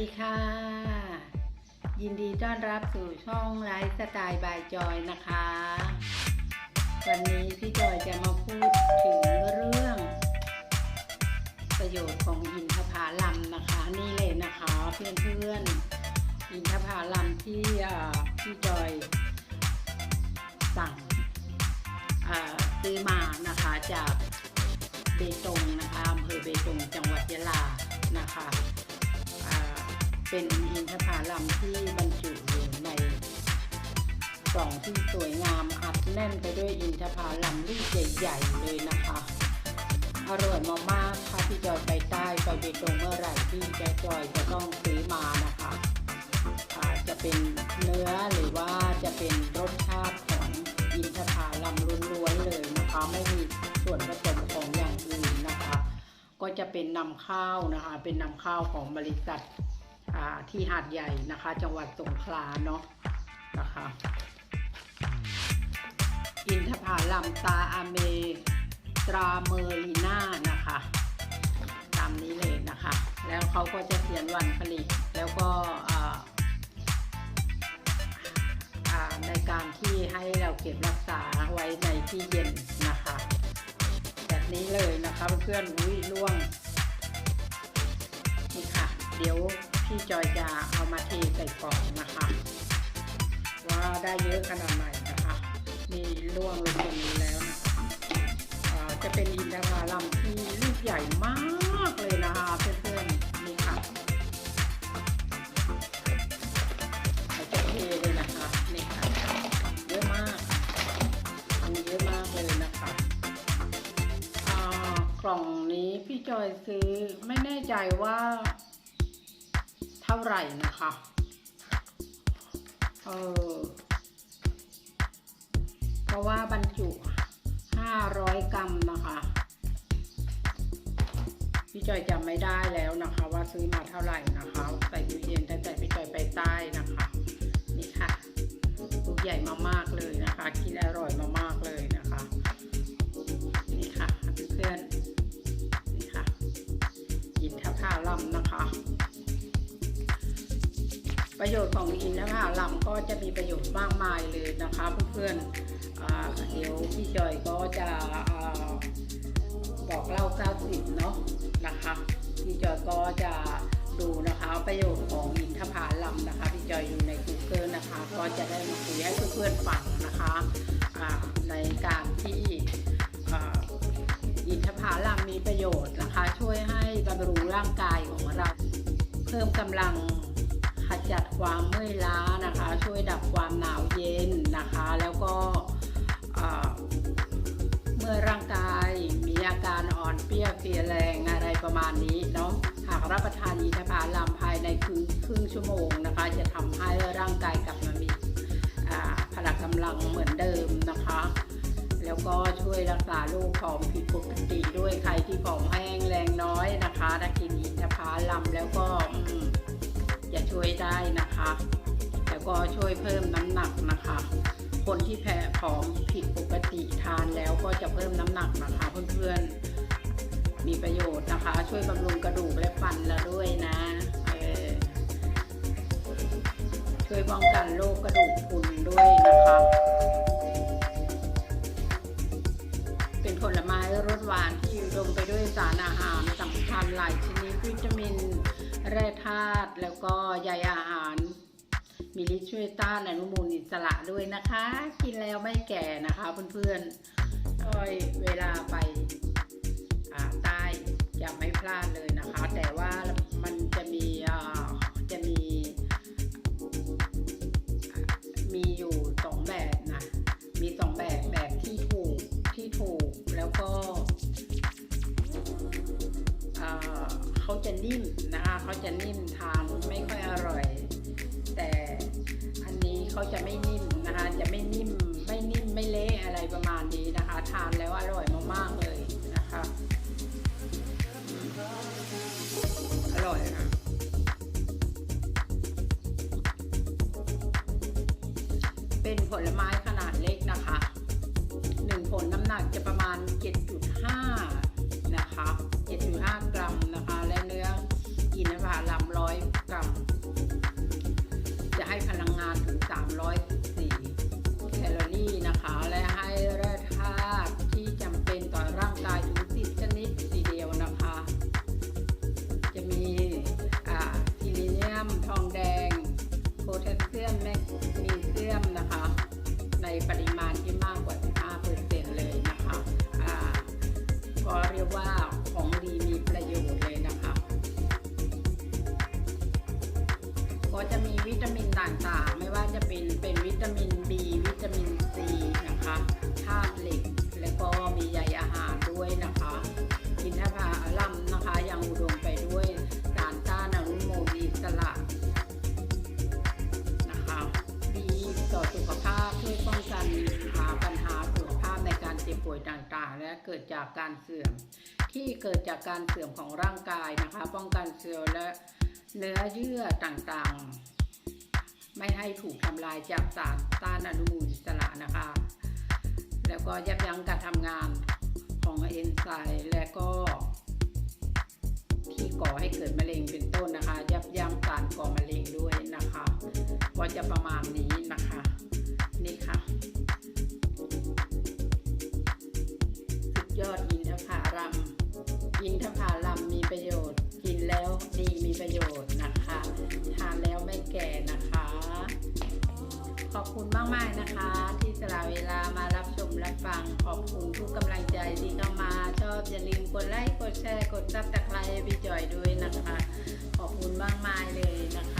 ดีค่ะ ยินดีต้อนรับสู่ช่องไลฟ์สไตล์บายจอยนะคะ วันนี้พี่จอยจะมาพูดถึงเรื่อง ประโยชน์ของอินทผลัมนะคะ นี่เลยนะคะเพื่อนๆอินทผลัมที่พี่จอยสั่งซื้อมานะคะจากเบตงนะคะอำเภอเบตงจังหวัดยะลานะคะ เป็นอินทผลัมที่บรรจุอยู่ในกล่องที่สวยงามอัดแน่นไปด้วยอินทผลัมลูกใหญ่ๆเลยนะคะ อร่อยมากๆถ้าพี่จอยไปใต้ไปเบตงเมื่อไหร่พี่แกจอยจะต้องซื้อมานะคะอาจะเป็นเนื้อหรือว่าจะเป็นรสชาติของอินทผลัมล้วนๆเลยนะคะ ไม่มีส่วนผสมของอย่างอื่นนะคะ ก็จะเป็นนำข้าวนะคะ เป็นนำข้าวของบริษัท ที่หาดใหญ่นะคะ จังหวัดสงขลาเนาะนะคะอินทผลัมตาอาเม ตราเมอรีน่านะคะ ตามนี้เลยนะคะ แล้วเขาก็จะเขียนวันผลิตแล้วก็ในการที่ให้เราเก็บรักษาไว้ในที่เย็นนะคะ แบบนี้เลยนะคะเพื่อนๆอุ้ยร่วงนี่ค่ะ เดี๋ยว พี่จอยจะเอามาเทใส่กล่องนะคะ ว่าได้เยอะขนาดไหนนะคะนี่ร่วงลงตรงนี้แล้วนะคะจะเป็นอินทผลัมที่ลูกใหญ่มากเลยนะคะเพื่อนๆนี่ค่ะเราจะเทเลยนะคะนี่ค่ะเยอะมากอันนี้เยอะมากเลยนะคะกล่องนี้พี่จอยซื้อไม่แน่ใจว่า ท่าไหร่นะคะ เออ เพราะว่าบรรจุ 500 กรัมนะคะพี่จอยจำไม่ได้แล้วนะคะ ว่าซื้อมาเท่าไหร่นะคะ ใส่ตู้เย็นตั้งแต่พี่จอยไปใต้นะคะ นี่ค่ะลูกใหญ่มากๆเลยนะคะ กินอร่อยมาก ประโยชน์ของอินทผลัมก็จะมีประโยชน์มากมายเลยนะคะเพื่อนๆเดี๋ยวพี่จอยก็จะอบอกเล่า 90 เนาะนะคะพี่จอยก็จะดูนะคะประโยชน์ของอินทผลัมนะคะพี่จอยอยู่ใน Google นะคะ ก็จะได้มาคุยให้เพื่อนๆฟังนะคะในการที่อินทผลัมมีประโยชน์นะคะ ช่วยให้บำรุงร่างกายของเราเพิ่มกำลัง จัดความเมื่อยล้านะคะ ช่วยดับความหนาวเย็นนะคะ แล้วก็เมื่อร่างกายมีอาการอ่อนเปรี้ยเพลียแรงอะไรประมาณนี้เนาะหากรับประทานอินทผลัมภายในครึ่งครึ่งชั่วโมงนะคะ จะทำให้ร่างกายกลับมามีพละกำลังเหมือนเดิมนะคะ แล้วก็ช่วยรักษาโรคผอมผิดปกติด้วยใครที่ผอมแห้งแรงน้อยนะคะถ้ากินอินทผลัมแล้วก็ จะช่วยได้นะคะ แล้วก็ช่วยเพิ่มน้ำหนักนะคะ คนที่แพ้ผอมผิดปกติทานแล้วก็จะเพิ่มน้ำหนักนะคะเพื่อนๆ มีประโยชน์นะคะ ช่วยบำรุงกระดูกและฟันเราด้วยนะออช่วยป้องกันโรคกระดูกพรุนด้วยนะคะ เป็นผลไม้รสหวานาตุแล้วก็ใยอาหาร มีฤทธิ์ช่วยต้านอนุมูลอิสระด้วยนะคะ กินแล้วไม่แก่นะคะเพื่อนๆก็เวลาไปอ่าใต้จะไม่พลาดเลย เขาจะนิ่มนะคะเขาจะนิ่มทานไม่ค่อยอร่อย แต่อันนี้เขาจะไม่นิ่มนะคะจะไม่นิ่มไม่นิ่มไม่เละอะไรประมาณนี้นะคะ ทานแล้วอร่อยมากๆเลยนะคะอร่อยค่ะเป็นผลไม้ขนาดเล็กนะคะหนึ่งผลน้ำหนักจะประมาณ 7.5 นะคะ 7.5 ก็จะมีวิตามินต่างๆ ไม่ว่าจะเป็นเป็นวิตามิน B วิตามิน C นะคะธาตุเหล็ก และก็มีใยอาหารด้วยนะคะอินทผลัมนะคะยังอุดมไปด้วยสารต้านอนุมูลอิสระนะคะดีต่อสุขภาพช่วยป้องกันหาปัญหาสุขภาพในการเจ็บป่วยต่างๆ และเกิดจากการเสื่อม ที่เกิดจากการเสื่อมของร่างกายนะคะ ป้องกันเซลล์และ เนื้อเยื่อต่างๆ ไม่ให้ถูกทำลายจากสารต้านอนุมูลอิสระนะคะ แล้วก็ยับยั้งการทำงานของเอนไซม์และก็ที่ก่อให้เกิดมะเร็งเป็นต้นนะคะ ยับยั้งการก่อมะเร็งด้วยนะคะก็จะประมาณ คุณมากๆนะคะ ที่สละเวลามารับชมรับฟัง ขอบคุณทุกกำลังใจที่เข้ามา ชอบอย่าลืมกดไลค์กดแชร์กดซับสไครต์พี่จอยด้วยนะคะ ขอบคุณมากมายเลยนะคะ